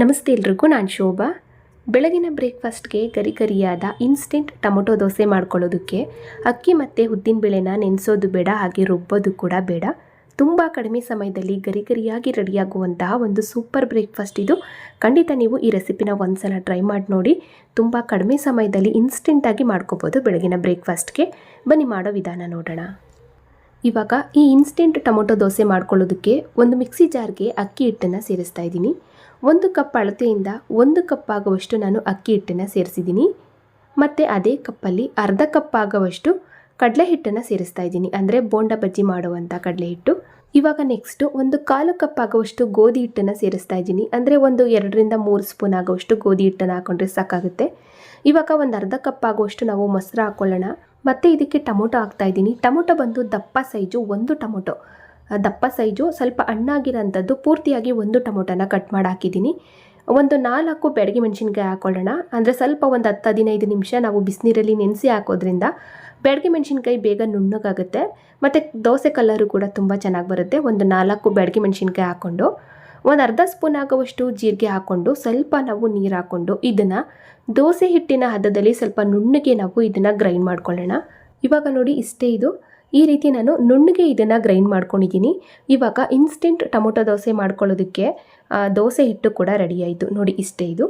ನಮಸ್ತೆ ಎಲ್ರಿಗೂ, ನಾನು ಶೋಭಾ. ಬೆಳಗಿನ ಬ್ರೇಕ್ಫಾಸ್ಟ್ಗೆ ಗರಿ ಗರಿಯಾದ ಇನ್ಸ್ಟೆಂಟ್ ಟೊಮೊಟೊ ದೋಸೆ ಮಾಡ್ಕೊಳ್ಳೋದಕ್ಕೆ ಅಕ್ಕಿ ಮತ್ತು ಉದ್ದಿನಬೇಳೆನ ನೆನೆಸೋದು ಬೇಡ, ಹಾಗೆ ರುಬ್ಬೋದು ಕೂಡ ಬೇಡ. ತುಂಬ ಕಡಿಮೆ ಸಮಯದಲ್ಲಿ ಗರಿ ಗರಿಯಾಗಿ ರೆಡಿಯಾಗುವಂತಹ ಒಂದು ಸೂಪರ್ ಬ್ರೇಕ್ಫಾಸ್ಟ್ ಇದು. ಖಂಡಿತ ನೀವು ಈ ರೆಸಿಪಿನ ಒಂದ್ಸಲ ಟ್ರೈ ಮಾಡಿ ನೋಡಿ. ತುಂಬ ಕಡಿಮೆ ಸಮಯದಲ್ಲಿ ಇನ್ಸ್ಟೆಂಟಾಗಿ ಮಾಡ್ಕೋಬೋದು ಬೆಳಗಿನ ಬ್ರೇಕ್ಫಾಸ್ಟ್ಗೆ. ಬನ್ನಿ ಮಾಡೋ ವಿಧಾನ ನೋಡೋಣ. ಇವಾಗ ಈ ಇನ್ಸ್ಟೆಂಟ್ ಟೊಮೊಟೊ ದೋಸೆ ಮಾಡ್ಕೊಳ್ಳೋದಕ್ಕೆ ಒಂದು ಮಿಕ್ಸಿ ಜಾರ್ಗೆ ಅಕ್ಕಿ ಹಿಟ್ಟನ್ನು ಸೇರಿಸ್ತಾ ಇದ್ದೀನಿ. ಒಂದು ಕಪ್ ಅಳತೆಯಿಂದ ಒಂದು ಕಪ್ ಆಗುವಷ್ಟು ನಾನು ಅಕ್ಕಿ ಹಿಟ್ಟನ್ನು ಸೇರಿಸಿದ್ದೀನಿ. ಮತ್ತು ಅದೇ ಕಪ್ಪಲ್ಲಿ ಅರ್ಧ ಕಪ್ ಆಗುವಷ್ಟು ಕಡಲೆ ಹಿಟ್ಟನ್ನು ಸೇರಿಸ್ತಾ ಇದ್ದೀನಿ. ಅಂದರೆ ಬೋಂಡ ಬಜ್ಜಿ ಮಾಡುವಂಥ ಕಡಲೆ ಹಿಟ್ಟು. ಇವಾಗ ನೆಕ್ಸ್ಟು ಒಂದು ಕಾಲು ಕಪ್ ಆಗುವಷ್ಟು ಗೋಧಿ ಹಿಟ್ಟನ್ನು ಸೇರಿಸ್ತಾ ಇದ್ದೀನಿ. ಅಂದರೆ ಒಂದು ಎರಡರಿಂದ ಮೂರು ಸ್ಪೂನ್ ಆಗುವಷ್ಟು ಗೋಧಿ ಹಿಟ್ಟನ್ನು ಹಾಕೊಂಡ್ರೆ ಸಾಕಾಗುತ್ತೆ. ಇವಾಗ ಒಂದು ಅರ್ಧ ಕಪ್ ಆಗುವಷ್ಟು ನಾವು ಮೊಸರು ಹಾಕ್ಕೊಳ್ಳೋಣ ಮತ್ತು ಇದಕ್ಕೆ ಟೊಮೊಟೊ ಹಾಕ್ತಾ ಇದ್ದೀನಿ. ಟೊಮೊಟೊ ಬಂದು ದಪ್ಪ ಸೈಜು ಒಂದು ಟೊಮೊಟೊ. ದಪ್ಪ ಸೈಜು, ಸ್ವಲ್ಪ ಹಣ್ಣಾಗಿರೋಂಥದ್ದು ಪೂರ್ತಿಯಾಗಿ ಒಂದು ಟೊಮೊಟೊನ ಕಟ್ ಮಾಡಿ ಹಾಕಿದ್ದೀನಿ ಒಂದು ನಾಲ್ಕು ಬೆಡಗಿ ಮೆಣಸಿನ್ಕಾಯಿ ಹಾಕೊಳ್ಳೋಣ. ಅಂದರೆ ಸ್ವಲ್ಪ ಒಂದು ಹತ್ತು ಹದಿನೈದು ನಿಮಿಷ ನಾವು ಬಿಸಿನೀರಲ್ಲಿ ನೆನೆಸಿ ಹಾಕೋದ್ರಿಂದ ಬೆಡಗಿ ಮೆಣಸಿನ್ಕಾಯಿ ಬೇಗ ನುಣ್ಣಗಾಗುತ್ತೆ. ಮತ್ತು ದೋಸೆ ಕಲರು ಕೂಡ ತುಂಬ ಚೆನ್ನಾಗಿ ಬರುತ್ತೆ. ಒಂದು ನಾಲ್ಕು ಬೆಡಗಿ ಮೆಣಸಿನ್ಕಾಯಿ ಹಾಕ್ಕೊಂಡು ಒಂದು ಅರ್ಧ ಸ್ಪೂನ್ ಆಗುವಷ್ಟು ಜೀರಿಗೆ ಹಾಕ್ಕೊಂಡು ಸ್ವಲ್ಪ ನಾವು ನೀರು ಹಾಕ್ಕೊಂಡು ಇದನ್ನು ದೋಸೆ ಹಿಟ್ಟಿನ ಹದದಲ್ಲಿ ಸ್ವಲ್ಪ ನುಣ್ಣಗೆ ನಾವು ಇದನ್ನು ಗ್ರೈಂಡ್ ಮಾಡ್ಕೊಳ್ಳೋಣ. ಇವಾಗ ನೋಡಿ ಇಷ್ಟೇ ಇದು. ಈ ರೀತಿ ನಾನು ನುಣ್ಣಗೆ ಇದನ್ನು ಗ್ರೈಂಡ್ ಮಾಡ್ಕೊಂಡಿದ್ದೀನಿ. ಇವಾಗ ಇನ್ಸ್ಟೆಂಟ್ ಟೊಮೊಟೊ ದೋಸೆ ಮಾಡ್ಕೊಳ್ಳೋದಕ್ಕೆ ದೋಸೆ ಹಿಟ್ಟು ಕೂಡ ರೆಡಿ ಆಯಿತು. ನೋಡಿ ಇಷ್ಟೇ ಇದು.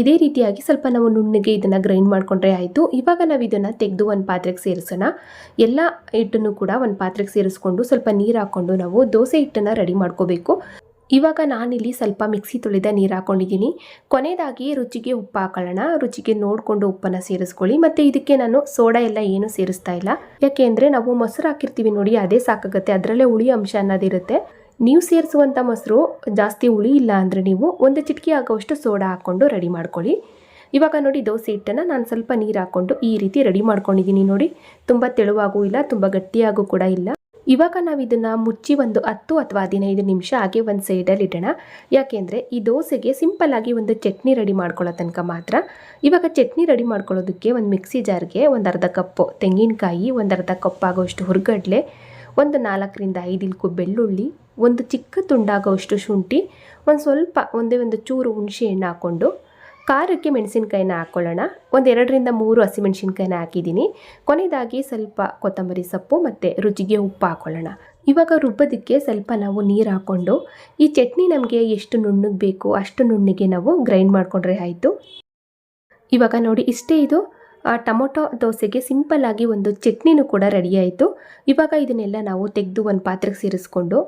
ಇದೇ ರೀತಿಯಾಗಿ ಸ್ವಲ್ಪ ನಾವು ನುಣ್ಣಗೆ ಇದನ್ನು ಗ್ರೈಂಡ್ ಮಾಡಿಕೊಂಡ್ರೆ ಆಯಿತು. ಇವಾಗ ನಾವು ಇದನ್ನು ತೆಗೆದು ಒಂದು ಪಾತ್ರೆಗೆ ಸೇರಿಸೋಣ. ಎಲ್ಲ ಹಿಟ್ಟನ್ನು ಕೂಡ ಒಂದು ಪಾತ್ರೆಗೆ ಸೇರಿಸ್ಕೊಂಡು ಸ್ವಲ್ಪ ನೀರು ಹಾಕ್ಕೊಂಡು ನಾವು ದೋಸೆ ಹಿಟ್ಟನ್ನು ರೆಡಿ ಮಾಡ್ಕೋಬೇಕು. ಇವಾಗ ನಾನಿಲ್ಲಿ ಸ್ವಲ್ಪ ಮಿಕ್ಸಿ ತುಳಿದ ನೀರು ಹಾಕೊಂಡಿದ್ದೀನಿ. ಕೊನೆಯದಾಗಿ ರುಚಿಗೆ ಉಪ್ಪು ಹಾಕೊಳ್ಳೋಣ. ರುಚಿಗೆ ನೋಡಿಕೊಂಡು ಉಪ್ಪನ್ನು ಸೇರಿಸ್ಕೊಳ್ಳಿ. ಮತ್ತು ಇದಕ್ಕೆ ನಾನು ಸೋಡಾ ಎಲ್ಲ ಏನು ಸೇರಿಸ್ತಾ ಇಲ್ಲ. ಯಾಕೆ ಅಂದರೆ ನಾವು ಮೊಸರು ಹಾಕಿರ್ತೀವಿ ನೋಡಿ, ಅದೇ ಸಾಕಾಗುತ್ತೆ. ಅದರಲ್ಲೇ ಹುಳಿ ಅಂಶ ಅನ್ನೋದಿರುತ್ತೆ ನೀವು ಸೇರಿಸುವಂಥ ಮೊಸರು ಜಾಸ್ತಿ ಹುಳಿ ಇಲ್ಲ ಅಂದರೆ ನೀವು ಒಂದು ಚಿಟಿಕೆ ಆಗೋವಷ್ಟು ಸೋಡಾ ಹಾಕ್ಕೊಂಡು ರೆಡಿ ಮಾಡ್ಕೊಳ್ಳಿ. ಇವಾಗ ನೋಡಿ ದೋಸೆ ಹಿಟ್ಟನ್ನು ನಾನು ಸ್ವಲ್ಪ ನೀರು ಹಾಕ್ಕೊಂಡು ಈ ರೀತಿ ರೆಡಿ ಮಾಡ್ಕೊಂಡಿದ್ದೀನಿ ನೋಡಿ. ತುಂಬ ತೆಳುವಾಗೂ ಇಲ್ಲ, ತುಂಬ ಗಟ್ಟಿಯಾಗೂ ಕೂಡ ಇಲ್ಲ. ಇವಾಗ ನಾವು ಇದನ್ನು ಮುಚ್ಚಿ ಒಂದು ಹತ್ತು ಅಥವಾ ಹದಿನೈದು ನಿಮಿಷ ಹಾಗೆ ಒಂದು ಸೈಡಲ್ಲಿ ಇಡೋಣ. ಯಾಕೆಂದರೆ ಈ ದೋಸೆಗೆ ಸಿಂಪಲ್ ಆಗಿ ಒಂದು ಚಟ್ನಿ ರೆಡಿ ಮಾಡ್ಕೊಳ್ಳೋ ತನಕ ಮಾತ್ರ. ಇವಾಗ ಚಟ್ನಿ ರೆಡಿ ಮಾಡ್ಕೊಳ್ಳೋದಕ್ಕೆ ಒಂದು ಮಿಕ್ಸಿ ಜಾರ್ಗೆ ಒಂದು ಅರ್ಧ ಕಪ್ಪು ತೆಂಗಿನಕಾಯಿ, ಒಂದು ಅರ್ಧ ಕಪ್ಪಾಗೋಷ್ಟು ಹುರ್ಗಡ್ಲೆ, ಒಂದು ನಾಲ್ಕರಿಂದ ಐದು ಇಲ್ಕು ಬೆಳ್ಳುಳ್ಳಿ, ಒಂದು ಚಿಕ್ಕ ತುಂಡಾಗೋಷ್ಟು ಶುಂಠಿ, ಒಂದು ಸ್ವಲ್ಪ ಒಂದೇ ಒಂದು ಚೂರು ಹುಣಸೆ ಹಣ್ಣು ಹಾಕ್ಕೊಂಡು ಖಾರಕ್ಕೆ ಮೆಣಸಿನ್ಕಾಯಿನ ಹಾಕ್ಕೊಳ್ಳೋಣ ಒಂದು ಎರಡರಿಂದ ಮೂರು ಹಸಿಮೆಣಸಿನ್ಕಾಯಿನ ಹಾಕಿದ್ದೀನಿ. ಕೊನೆಯದಾಗಿ ಸ್ವಲ್ಪ ಕೊತ್ತಂಬರಿ ಸೊಪ್ಪು ಮತ್ತು ರುಚಿಗೆ ಉಪ್ಪು ಹಾಕ್ಕೊಳ್ಳೋಣ ಇವಾಗ ರುಬ್ಬೋದಕ್ಕೆ ಸ್ವಲ್ಪ ನಾವು ನೀರು ಹಾಕ್ಕೊಂಡು ಈ ಚಟ್ನಿ ನಮಗೆ ಎಷ್ಟು ನುಣ್ಣಗೆ ಬೇಕು ಅಷ್ಟು ನುಣ್ಣಗೆ ನಾವು ಗ್ರೈಂಡ್ ಮಾಡಿಕೊಂಡ್ರೆ ಆಯಿತು. ಇವಾಗ ನೋಡಿ, ಇಷ್ಟೇ ಇದು. ಆ ಟೊಮೊಟೊ ದೋಸೆಗೆ ಸಿಂಪಲ್ ಆಗಿ ಒಂದು ಚಟ್ನಿನೂ ಕೂಡ ರೆಡಿ ಆಯಿತು. ಇವಾಗ ಇದನ್ನೆಲ್ಲ ನಾವು ತೆಗೆದು ಒಂದು ಪಾತ್ರೆಗೆ ಸೇರಿಸ್ಕೊಂಡು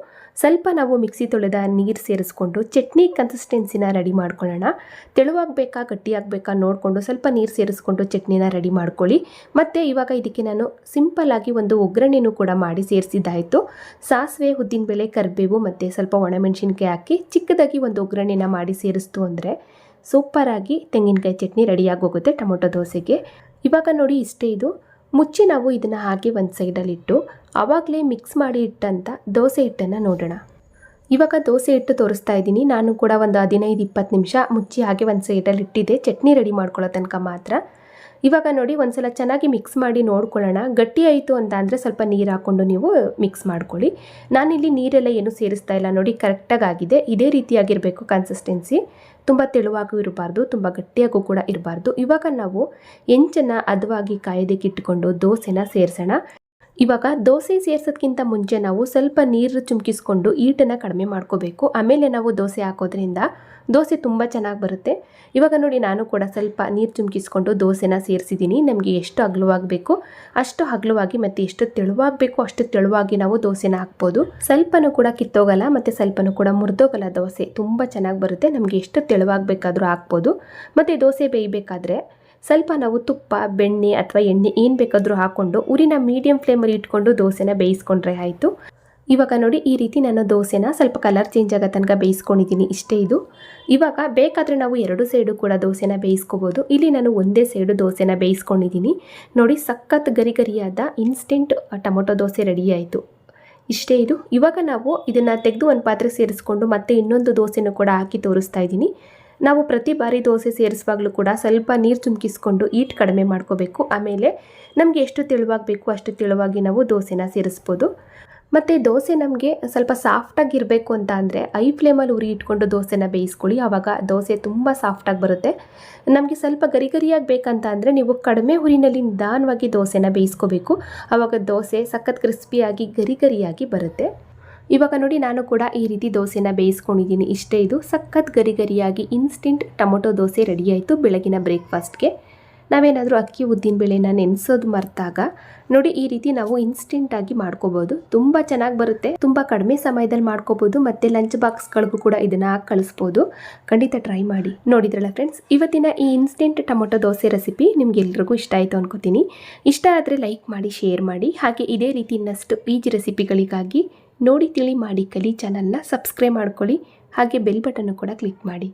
ಸ್ವಲ್ಪ ನಾವು ಮಿಕ್ಸಿ ತೊಳೆದ ನೀರು ಸೇರಿಸ್ಕೊಂಡು ಚಟ್ನಿ ಕನ್ಸಿಸ್ಟೆನ್ಸಿನ ರೆಡಿ ಮಾಡ್ಕೊಳ್ಳೋಣ. ತೆಳುವಾಗಬೇಕಾ ಗಟ್ಟಿಯಾಗಬೇಕಾ ನೋಡಿಕೊಂಡು ಸ್ವಲ್ಪ ನೀರು ಸೇರಿಸ್ಕೊಂಡು ಚಟ್ನಿನ ರೆಡಿ ಮಾಡ್ಕೊಳ್ಳಿ. ಮತ್ತು ಇವಾಗ ಇದಕ್ಕೆ ನಾನು ಸಿಂಪಲ್ ಆಗಿ ಒಂದು ಒಗ್ಗರಣೆನೂ ಕೂಡ ಮಾಡಿ ಸೇರಿಸಿದ್ದಾಯಿತು. ಸಾಸಿವೆ, ಉದ್ದಿನಬೇಳೆ, ಕರಿಬೇವು ಮತ್ತು ಸ್ವಲ್ಪ ಒಣಮೆಣಸಿನ್ಕಾಯಿ ಹಾಕಿ ಚಿಕ್ಕದಾಗಿ ಒಂದು ಒಗ್ಗರಣೆನ ಮಾಡಿ ಸೇರಿಸ್ತು ಅಂದರೆ ಸೂಪರಾಗಿ ತೆಂಗಿನಕಾಯಿ ಚಟ್ನಿ ರೆಡಿಯಾಗಿ ಹೋಗುತ್ತೆ ಟೊಮೊಟೊ ದೋಸೆಗೆ. ಇವಾಗ ನೋಡಿ ಇಷ್ಟೇ ಇದು. ಮುಚ್ಚಿ ನಾವು ಇದನ್ನು ಹಾಕಿ ಒಂದು ಸೈಡಲ್ಲಿಟ್ಟು ಆವಾಗಲೇ ಮಿಕ್ಸ್ ಮಾಡಿ ಇಟ್ಟಂಥ ದೋಸೆ ಹಿಟ್ಟನ್ನು ನೋಡೋಣ. ಇವಾಗ ದೋಸೆ ಹಿಟ್ಟು ತೋರಿಸ್ತಾ ಇದ್ದೀನಿ. ನಾನು ಕೂಡ ಒಂದು ಹದಿನೈದು ಇಪ್ಪತ್ತು ನಿಮಿಷ ಮುಚ್ಚಿ ಹಾಗೆ ಒಂದು ಸೈಡಲ್ಲಿ ಇಟ್ಟಿದ್ದೆ. ಚಟ್ನಿ ರೆಡಿ ಮಾಡ್ಕೊಳ್ಳೋ ತನಕ ಮಾತ್ರ. ಇವಾಗ ನೋಡಿ ಒಂದ್ಸಲ ಚೆನ್ನಾಗಿ ಮಿಕ್ಸ್ ಮಾಡಿ ನೋಡ್ಕೊಳ್ಳೋಣ. ಗಟ್ಟಿ ಆಯಿತು ಅಂತ ಅಂದರೆ ಸ್ವಲ್ಪ ನೀರು ಹಾಕ್ಕೊಂಡು ನೀವು ಮಿಕ್ಸ್ ಮಾಡ್ಕೊಳ್ಳಿ. ನಾನಿಲ್ಲಿ ನೀರೆಲ್ಲ ಏನು ಸೇರಿಸ್ತಾ ಇಲ್ಲ ನೋಡಿ ಕರೆಕ್ಟಾಗಿ ಆಗಿದೆ. ಇದೇ ರೀತಿಯಾಗಿರಬೇಕು ಕನ್ಸಿಸ್ಟೆನ್ಸಿ ತುಂಬ ತೆಳುವಾಗೂ ಇರಬಾರ್ದು, ತುಂಬ ಗಟ್ಟಿಯಾಗೂ ಕೂಡ ಇರಬಾರ್ದು. ಇವಾಗ ನಾವು ಹೆಂಚನ್ನು ಹದವಾಗಿ ಕಾಯೋದಕ್ಕೆ ದೋಸೆನ ಸೇರಿಸೋಣ. ಇವಾಗ ದೋಸೆ ಸೇರ್ಸೋದ್ಕಿಂತ ಮುಂಚೆ ನಾವು ಸ್ವಲ್ಪ ನೀರು ಚುಮ್ಕಿಸ್ಕೊಂಡು ಈಟನ್ನು ಕಡಿಮೆ ಮಾಡ್ಕೋಬೇಕು. ಆಮೇಲೆ ನಾವು ದೋಸೆ ಹಾಕೋದ್ರಿಂದ ದೋಸೆ ತುಂಬ ಚೆನ್ನಾಗಿ ಬರುತ್ತೆ. ಇವಾಗ ನೋಡಿ ನಾನು ಕೂಡ ಸ್ವಲ್ಪ ನೀರು ಚುಮ್ಕಿಸ್ಕೊಂಡು ದೋಸೆನ ಸೇರಿಸಿದ್ದೀನಿ. ನಮಗೆ ಎಷ್ಟು ಅಗಲವಾಗಬೇಕು, ಅಷ್ಟು ಅಗಲವಾಗಿ ಮತ್ತು ಎಷ್ಟು ತೆಳುವಾಗಬೇಕು, ಅಷ್ಟು ತೆಳುವಾಗಿ ನಾವು ದೋಸೆನ ಹಾಕ್ಬೋದು. ಸ್ವಲ್ಪನೂ ಕೂಡ ಕಿತ್ತೋಗಲ್ಲ, ಮತ್ತು ಸ್ವಲ್ಪನೂ ಕೂಡ ಮುರಿದೋಗಲ್ಲ ದೋಸೆ. ತುಂಬ ಚೆನ್ನಾಗಿ ಬರುತ್ತೆ. ನಮಗೆ ಎಷ್ಟು ತೆಳುವಾಗಬೇಕಾದ್ರೂ ಹಾಕ್ಬೋದು. ಮತ್ತು ದೋಸೆ ಬೇಯಬೇಕಾದ್ರೆ ಸ್ವಲ್ಪ ನಾವು ತುಪ್ಪ, ಬೆಣ್ಣೆ ಅಥವಾ ಎಣ್ಣೆ ಏನು ಬೇಕಾದರೂ ಹಾಕ್ಕೊಂಡು ಉರಿನ ಮೀಡಿಯಂ ಫ್ಲೇಮಲ್ಲಿ ಇಟ್ಕೊಂಡು ದೋಸೆನ ಬೇಯಿಸ್ಕೊಂಡ್ರೆ ಆಯಿತು. ಇವಾಗ ನೋಡಿ ಈ ರೀತಿ ನಾನು ದೋಸೆನ ಸ್ವಲ್ಪ ಕಲರ್ ಚೇಂಜ್ ಆಗೋ ತನಕ ಬೇಯಿಸ್ಕೊಂಡಿದ್ದೀನಿ. ಇಷ್ಟೇ ಇದು. ಇವಾಗ ಬೇಕಾದರೆ ನಾವು ಎರಡು ಸೈಡು ಕೂಡ ದೋಸೆನ ಬೇಯಿಸ್ಕೋಬೋದು. ಇಲ್ಲಿ ನಾನು ಒಂದೇ ಸೈಡು ದೋಸೆನ ಬೇಯಿಸ್ಕೊಂಡಿದ್ದೀನಿ. ನೋಡಿ ಸಖತ್ ಗರಿ ಗರಿಯಾದ ಇನ್ಸ್ಟೆಂಟ್ ಟೊಮೊಟೊ ದೋಸೆ ರೆಡಿ ಆಯಿತು. ಇಷ್ಟೇ ಇದು. ಇವಾಗ ನಾವು ಇದನ್ನು ತೆಗೆದು ಒಂದು ಪಾತ್ರೆ ಸೇರಿಸ್ಕೊಂಡು ಮತ್ತೆ ಇನ್ನೊಂದು ದೋಸೆನೂ ಕೂಡ ಹಾಕಿ ತೋರಿಸ್ತಾ ಇದ್ದೀನಿ. ನಾವು ಪ್ರತಿ ಬಾರಿ ದೋಸೆ ಸೇರಿಸುವಾಗಲೂ ಕೂಡ ಸ್ವಲ್ಪ ನೀರು ಚುಮ್ಕಿಸ್ಕೊಂಡು ಈಟ್ ಕಡಿಮೆ ಮಾಡ್ಕೋಬೇಕು. ಆಮೇಲೆ ನಮಗೆ ಎಷ್ಟು ತೆಳುವಾಗಿ ಬೇಕು ಅಷ್ಟು ತೆಳುವಾಗಿ ನಾವು ದೋಸೆನ ಸೇರಿಸ್ಬೋದು. ಮತ್ತು ದೋಸೆ ನಮಗೆ ಸ್ವಲ್ಪ ಸಾಫ್ಟಾಗಿರಬೇಕು ಅಂತ ಅಂದರೆ ಐ ಫ್ಲೇಮಲ್ಲಿ ಉರಿ ಇಟ್ಕೊಂಡು ದೋಸೆನ ಬೇಯಿಸ್ಕೊಳ್ಳಿ. ಆವಾಗ ದೋಸೆ ತುಂಬ ಸಾಫ್ಟಾಗಿ ಬರುತ್ತೆ. ನಮಗೆ ಸ್ವಲ್ಪ ಗರಿ ಗರಿಯಾಗಿ ಬೇಕಂತ ಅಂದರೆ ನೀವು ಕಡಿಮೆ ಹುರಿನಲ್ಲಿ ನಿಧಾನವಾಗಿ ದೋಸೆನ ಬೇಯಿಸ್ಕೋಬೇಕು. ಆವಾಗ ದೋಸೆ ಸಖತ್ ಕ್ರಿಸ್ಪಿಯಾಗಿ ಗರಿ ಗರಿಯಾಗಿ ಬರುತ್ತೆ. ಇವಾಗ ನೋಡಿ ನಾನು ಕೂಡ ಈ ರೀತಿ ದೋಸೆನ ಬೇಯಿಸ್ಕೊಂಡಿದ್ದೀನಿ. ಇಷ್ಟೇ ಇದು. ಸಖತ್ ಗರಿ ಗರಿಯಾಗಿ ಇನ್ಸ್ಟೆಂಟ್ ಟೊಮೊಟೊ ದೋಸೆ ರೆಡಿ ಆಯಿತು ಬೆಳಗಿನ ಬ್ರೇಕ್ಫಾಸ್ಟ್ಗೆ ನಾವೇನಾದರೂ ಅಕ್ಕಿ, ಉದ್ದಿನ ಬೇಳೆನ ನೆನೆಸೋದು ಮರ್ತಾಗ ನೋಡಿ ಈ ರೀತಿ ನಾವು ಇನ್ಸ್ಟೆಂಟಾಗಿ ಮಾಡ್ಕೋಬೋದು. ತುಂಬ ಚೆನ್ನಾಗಿ ಬರುತ್ತೆ. ತುಂಬ ಕಡಿಮೆ ಸಮಯದಲ್ಲಿ ಮಾಡ್ಕೋಬೋದು. ಮತ್ತು ಲಂಚ್ ಬಾಕ್ಸ್ಗಳಿಗೂ ಕೂಡ ಇದನ್ನು ಹಾಕಿ ಕಳಿಸ್ಬೋದು. ಖಂಡಿತ ಟ್ರೈ ಮಾಡಿ. ನೋಡಿದ್ರಲ್ಲ ಫ್ರೆಂಡ್ಸ್ ಇವತ್ತಿನ ಈ ಇನ್ಸ್ಟೆಂಟ್ ಟೊಮೊಟೊ ದೋಸೆ ರೆಸಿಪಿ ನಿಮ್ಗೆಲ್ರಿಗೂ ಇಷ್ಟ ಆಯಿತು ಅನ್ಕೋತೀನಿ. ಇಷ್ಟ ಆದರೆ ಲೈಕ್ ಮಾಡಿ ಶೇರ್ ಮಾಡಿ. ಹಾಗೆ ಇದೇ ರೀತಿ ಇನ್ನಷ್ಟು ಈಜಿ ರೆಸಿಪಿಗಳಿಗಾಗಿ ನೋಡಿ ತಿಳಿ ಮಾಡಿ ಕಲಿ ಚಾನಲ್ನ ಸಬ್ಸ್ಕ್ರೈಬ್ ಮಾಡ್ಕೊಳ್ಳಿ ಹಾಗೆ ಬೆಲ್ ಬಟನ್ನು ಕೂಡ ಕ್ಲಿಕ್ ಮಾಡಿ.